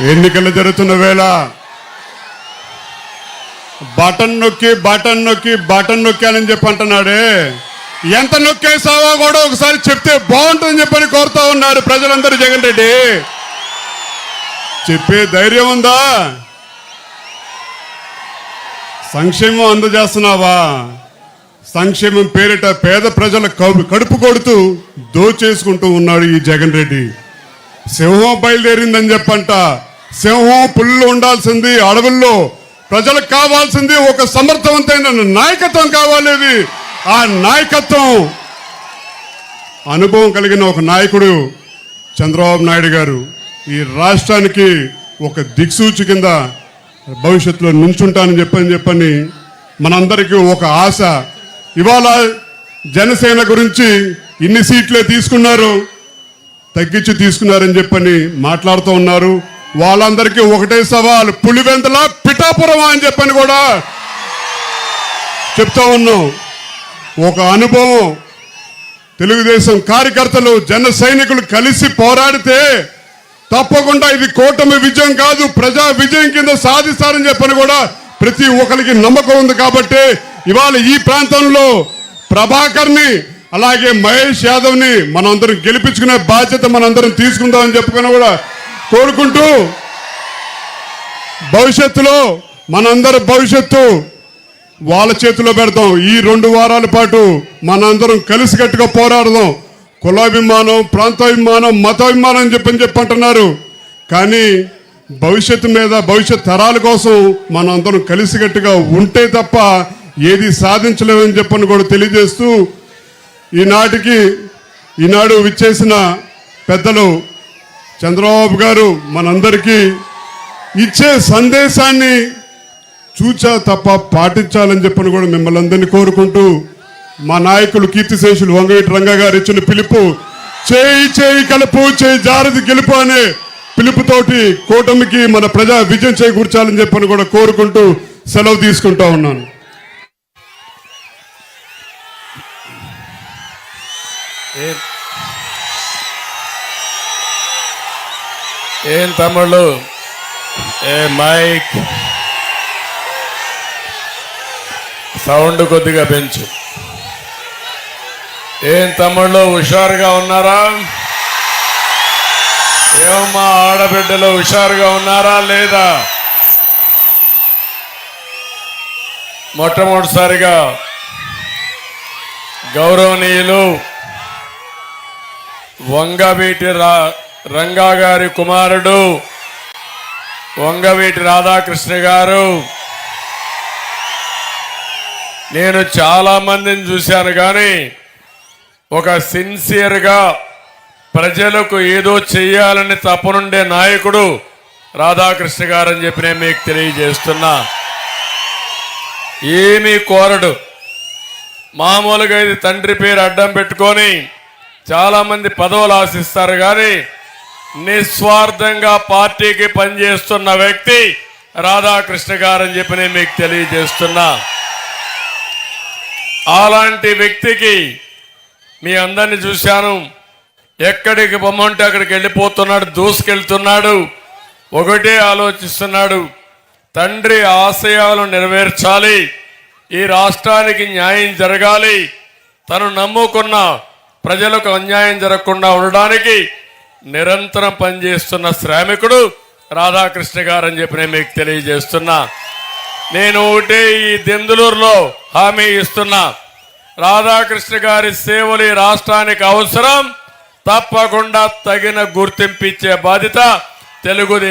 ఎన్నికలు జరుగుతున్న వేళ బటన్ నొక్కి బటన్ నొక్కి బటన్ నొక్కానని చెప్పి అంటున్నాడే. ఎంత నొక్కేసావో కూడా ఒకసారి చెప్తే బాగుంటుందని చెప్పని కోరుతా ఉన్నారు ప్రజలందరూ జగన్ రెడ్డి. చెప్పే ధైర్యం ఉందా? సంక్షేమం అందజేస్తున్నావా? సంక్షేమం పేరిట పేద ప్రజల కడుపు కొడుతూ దోచేసుకుంటూ ఉన్నాడు ఈ జగన్ రెడ్డి. సింహం బయలుదేరిందని చెప్పంట. సింహం పుల్లు ఉండాల్సింది అడవుల్లో ప్రజలకు కావాల్సింది ఒక సమర్థవంతమైన నాయకత్వం కావాలి ఆ నాయకత్వం అనుభవం కలిగిన ఒక నాయకుడు చంద్రబాబు నాయుడు గారు ఈ రాష్ట్రానికి ఒక దిక్సూచి కింద భవిష్యత్తులో నుంచుంటానని చెప్పని చెప్పని మనందరికీ ఒక ఆశ. ఇవాళ జనసేన గురించి ఇన్ని సీట్లే తీసుకున్నారు. తగ్గించి తీసుకున్నారని చెప్పని మాట్లాడుతూ ఉన్నారు. వాళ్ళందరికీ ఒకటే సవాల్ పులివెంతల పిఠాపురం అని చెప్పని కూడా చెప్తా ఉన్నాం. ఒక అనుభవం తెలుగుదేశం కార్యకర్తలు జన సైనికులు కలిసి పోరాడితే తప్పకుండా ఇది కూటమి విజయం కాదు ప్రజా విజయం కింద సాధిస్తారని చెప్పని కూడా ప్రతి ఒక్కరికి నమ్మకం ఉంది కాబట్టి ఇవాళ ఈ ప్రాంతంలో ప్రభాకర్ని అలాగే మహేష్ యాదవ్ని మనందరం గెలిపించుకునే బాధ్యత మనందరం తీసుకుందామని చెప్పుకుని కూడా కోరుకుంటూ భవిష్యత్తులో మనందరి భవిష్యత్తు వాళ్ళ చేతిలో పెడతాం. ఈ రెండు వారాల పాటు మనందరం కలిసికట్టుగా పోరాడదాం. కులాభిమానం ప్రాంతాభిమానం మతాభిమానం అని చెప్పని చెప్పంటున్నారు కానీ భవిష్యత్తు మీద భవిష్యత్ తరాల కోసం మనందరం కలిసికట్టుగా ఉంటే తప్ప ఏది సాధించలేమని చెప్పని కూడా తెలియజేస్తూ ఈనాటికి ఈనాడు విచ్చేసిన పెద్దలు చంద్రబాబు గారు మనందరికీ ఇచ్చే సందేశాన్ని చూచా తప్ప పాటించాలని చెప్పని కూడా మిమ్మల్ని అందరినీ కోరుకుంటూ మా నాయకులు కీర్తిశేషులు వంగవీటి రంగా గారు ఇచ్చిన పిలుపు. చేయి చేయి కలుపు చేయి జారది గెలుపు అనే పిలుపుతోటి కూటమికి మన ప్రజా విజయం చేకూర్చాలని చెప్పని కూడా కోరుకుంటూ సెలవు తీసుకుంటా ఉన్నాను. ఏం? తమ్ముళ్ళు? ఏ మైక్? సౌండ్ కొద్దిగా పెంచు. ఏం తమ్ముళ్ళు హుషారుగా ఉన్నారా? ఏమమ్మా ఆడబిడ్డలు హుషారుగా ఉన్నారా లేదా? మొట్టమొదటిసారిగా గౌరవనీయులు వంగవీటి రా రంగా గారి కుమారుడు వంగవీటి రాధాకృష్ణ గారు. నేను చాలా మందిని చూశాను కానీ ఒక సిన్సియర్గా ప్రజలకు ఏదో చేయాలని తప్పనుండే నాయకుడు రాధాకృష్ణ గారని చెప్పి నేను మీకు తెలియజేస్తున్నా. ఏమీ కోరడు. మామూలుగా ఇది తండ్రి పేరు అడ్డం పెట్టుకొని చాలా మంది పదవులు ఆశిస్తారు కానీ నిస్వార్థంగా పార్టీకి పనిచేస్తున్న వ్యక్తి రాధాకృష్ణ గారని చెప్పి నేను మీకు తెలియజేస్తున్నా. అలాంటి వ్యక్తికి మీ అందరిని చూశాను. ఎక్కడికి బొమ్మంటే అక్కడికి వెళ్ళిపోతున్నాడు దూసుకెళ్తున్నాడు ఒకటే ఆలోచిస్తున్నాడు. తండ్రి ఆశయాలు నెరవేర్చాలి ఈ రాష్ట్రానికి న్యాయం జరగాలి తను నమ్ముకున్న ప్రజలకు అన్యాయం జరగకుండా ఉండడానికి నిరంతరం పనిచేస్తున్న శ్రామికుడు రాధాకృష్ణ గారు అని చెప్పి నేను మీకు తెలియజేస్తున్నా. నేను ఒకటే ఈ దెందులూరులో హామీ ఇస్తున్నా. రాధాకృష్ణ గారి సేవలు ఈ రాష్ట్రానికి అవసరం. తప్పకుండా తగిన గుర్తింపు ఇచ్చే బాధ్యత తెలుగు